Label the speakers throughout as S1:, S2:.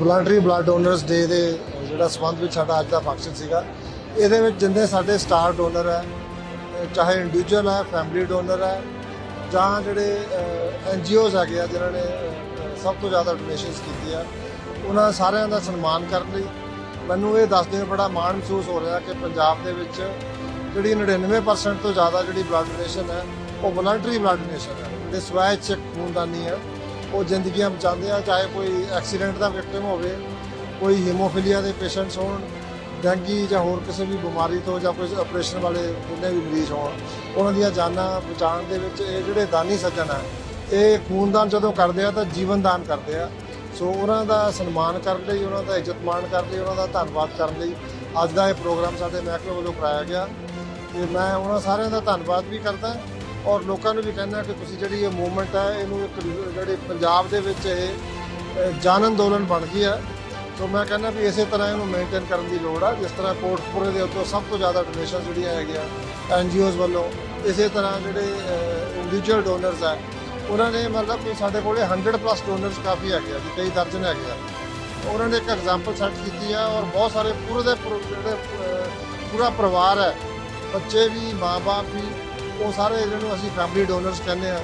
S1: Voluntary blood donors ਡੇ ਦੇ ਜਿਹੜਾ ਸਬੰਧ ਵਿੱਚ ਸਾਡਾ ਅੱਜ ਦਾ ਫੰਕਸ਼ਨ ਸੀਗਾ, ਇਹਦੇ ਵਿੱਚ ਜਿੰਨੇ ਸਾਡੇ ਸਟਾਰ ਡੋਨਰ ਹੈ ਚਾਹੇ ਇੰਡੀਵਿਜੂਅਲ ਹੈ ਫੈਮਿਲੀ ਡੋਨਰ ਹੈ, ਜਾਂ ਜਿਹੜੇ ਐਨਜੀਓਜ਼ ਹੈਗੇ ਆ, ਜਿਨ੍ਹਾਂ ਨੇ ਸਭ ਤੋਂ ਜ਼ਿਆਦਾ ਡੋਨੇਸ਼ਨਸ ਕੀਤੀ ਆ ਉਹਨਾਂ ਸਾਰਿਆਂ ਦਾ ਸਨਮਾਨ ਕਰਨ ਲਈ ਮੈਨੂੰ ਇਹ ਦੱਸਦੇ ਹੋਏ ਬੜਾ ਮਾਣ ਮਹਿਸੂਸ ਹੋ ਰਿਹਾ ਕਿ ਪੰਜਾਬ ਦੇ ਵਿੱਚ ਜਿਹੜੀ 99% ਤੋਂ ਜ਼ਿਆਦਾ ਜਿਹੜੀ ਬਲੱਡ ਡੋਨੇਸ਼ਨ ਹੈ, ਉਹ ਵਲੰਟਰੀ ਬਲੱਡ ਡੋਨੇਸ਼ਨ ਹੈ। ਜਿਹੜੇ ਸਵੈ ਇੱਛਕ ਖੂਨਦਾਨੀ ਹੈ ਉਹ ਜ਼ਿੰਦਗੀਆਂ ਬਚਾਉਂਦੇ ਆ, ਚਾਹੇ ਕੋਈ ਐਕਸੀਡੈਂਟ ਦਾ ਵਿਕਟਮ ਹੋਵੇ, ਕੋਈ ਹੀਮੋਫੀਲੀਆ ਦੇ ਪੇਸ਼ੈਂਟਸ ਹੋਣ, ਡੈਂਗੀ ਜਾਂ ਹੋਰ ਕਿਸੇ ਵੀ ਬਿਮਾਰੀ ਤੋਂ ਜਾਂ ਕੋਈ ਆਪਰੇਸ਼ਨ ਵਾਲੇ ਜਿੰਨੇ ਵੀ ਮਰੀਜ਼ ਹੋਣ, ਉਹਨਾਂ ਦੀਆਂ ਜਾਨਾਂ ਬਚਾਉਣ ਦੇ ਵਿੱਚ ਇਹ ਜਿਹੜੇ ਦਾਨੀ ਸੱਜਣ ਆ, ਇਹ ਖੂਨਦਾਨ ਜਦੋਂ ਕਰਦੇ ਆ ਤਾਂ ਜੀਵਨ ਦਾਨ ਕਰਦੇ ਆ। ਸੋ ਉਹਨਾਂ ਦਾ ਸਨਮਾਨ ਕਰਨ ਲਈ, ਉਹਨਾਂ ਦਾ ਇੱਜ਼ਤ ਮਾਣ ਕਰਨ ਲਈ, ਉਹਨਾਂ ਦਾ ਧੰਨਵਾਦ ਕਰਨ ਲਈ ਅੱਜ ਦਾ ਇਹ ਪ੍ਰੋਗਰਾਮ ਸਾਡੇ ਮਹਿਕਮੇ ਵੱਲੋਂ ਕਰਾਇਆ ਗਿਆ। ਤੇ ਮੈਂ ਉਹਨਾਂ ਸਾਰਿਆਂ ਦਾ ਧੰਨਵਾਦ ਵੀ ਕਰਦਾ। ਔਰ ਲੋਕਾਂ ਨੂੰ ਵੀ ਕਹਿੰਦਾ ਕਿ ਤੁਸੀਂ ਜਿਹੜੀ ਇਹ ਮੂਵਮੈਂਟ ਹੈ, ਇਹਨੂੰ ਇੱਕ ਜਿਹੜੇ ਪੰਜਾਬ ਦੇ ਵਿੱਚ ਇਹ ਜਨ ਅੰਦੋਲਨ ਬਣ ਗਈ ਹੈ। ਸੋ ਮੈਂ ਕਹਿੰਦਾ ਵੀ ਇਸੇ ਤਰ੍ਹਾਂ ਇਹਨੂੰ ਮੇਨਟੇਨ ਕਰਨ ਦੀ ਲੋੜ ਆ, ਜਿਸ ਤਰ੍ਹਾਂ ਕੋਟਪੁਰੇ ਦੇ ਉੱਤੋਂ ਸਭ ਤੋਂ ਜ਼ਿਆਦਾ ਡੋਨੇਸ਼ਨ ਜਿਹੜੀਆਂ ਹੈਗੀਆਂ ਐਨਜੀਓਜ਼ ਵੱਲੋਂ, ਇਸੇ ਤਰ੍ਹਾਂ ਜਿਹੜੇ ਇੰਡੀਵਿਜੂਅਲ ਡੋਨਰਸ ਆ, ਉਹਨਾਂ ਨੇ ਮਤਲਬ ਕਿ ਸਾਡੇ ਕੋਲੇ 100 ਪਲੱਸ ਡੋਨਰਸ ਕਾਫੀ ਹੈਗੇ ਆ ਜੀ ਕਈ ਦਰਜਨ ਹੈਗੇ ਆ। ਉਹਨਾਂ ਨੇ ਇੱਕ ਐਗਜ਼ਾਮਪਲ ਸੈੱਟ ਕੀਤੀ ਆ ਔਰ ਬਹੁਤ ਸਾਰੇ ਪੂਰੇ ਦੇ ਜਿਹੜੇ ਪੂਰਾ ਪਰਿਵਾਰ ਹੈ, ਬੱਚੇ ਵੀ ਮਾਪੇ ਵੀ ਉਹ ਸਾਰੇ ਜਿਹਨੂੰ ਅਸੀਂ ਫੈਮਿਲੀ ਡੋਨਰਸ ਕਹਿੰਦੇ ਆ,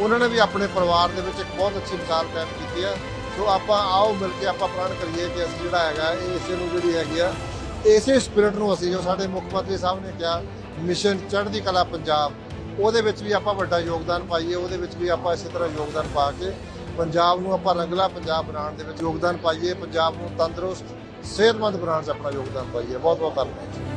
S1: ਉਹਨਾਂ ਨੇ ਵੀ ਆਪਣੇ ਪਰਿਵਾਰ ਦੇ ਵਿੱਚ ਇੱਕ ਬਹੁਤ ਅੱਛੀ ਮਿਸਾਲ ਕਾਇਮ ਕੀਤੀ ਆ। ਸੋ ਆਪਾਂ ਆਓ ਮਿਲ ਕੇ ਆਪਾਂ ਪ੍ਰਣ ਕਰੀਏ ਕਿ ਅਸੀਂ ਜਿਹੜਾ ਹੈਗਾ ਇਸੇ ਨੂੰ ਜਿਹੜੀ ਹੈਗੀ ਆ, ਇਸੇ ਸਪਿਰਿਟ ਨੂੰ ਅਸੀਂ ਜੋ ਸਾਡੇ ਮੁੱਖ ਮੰਤਰੀ ਸਾਹਿਬ ਨੇ ਕਿਹਾ ਮਿਸ਼ਨ ਚੜ੍ਹਦੀ ਕਲਾ ਪੰਜਾਬ, ਉਹਦੇ ਵਿੱਚ ਵੀ ਆਪਾਂ ਵੱਡਾ ਯੋਗਦਾਨ ਪਾਈਏ, ਉਹਦੇ ਵਿੱਚ ਵੀ ਆਪਾਂ ਇਸੇ ਤਰ੍ਹਾਂ ਯੋਗਦਾਨ ਪਾ ਕੇ ਪੰਜਾਬ ਨੂੰ ਆਪਾਂ ਰੰਗਲਾ ਪੰਜਾਬ ਬਣਾਉਣ ਦੇ ਵਿੱਚ ਯੋਗਦਾਨ ਪਾਈਏ, ਪੰਜਾਬ ਨੂੰ ਤੰਦਰੁਸਤ, ਸਿਹਤਮੰਦ ਬਣਾਉਣ 'ਚ ਆਪਣਾ ਯੋਗਦਾਨ ਪਾਈਏ। ਬਹੁਤ ਬਹੁਤ ਧੰਨਵਾਦ।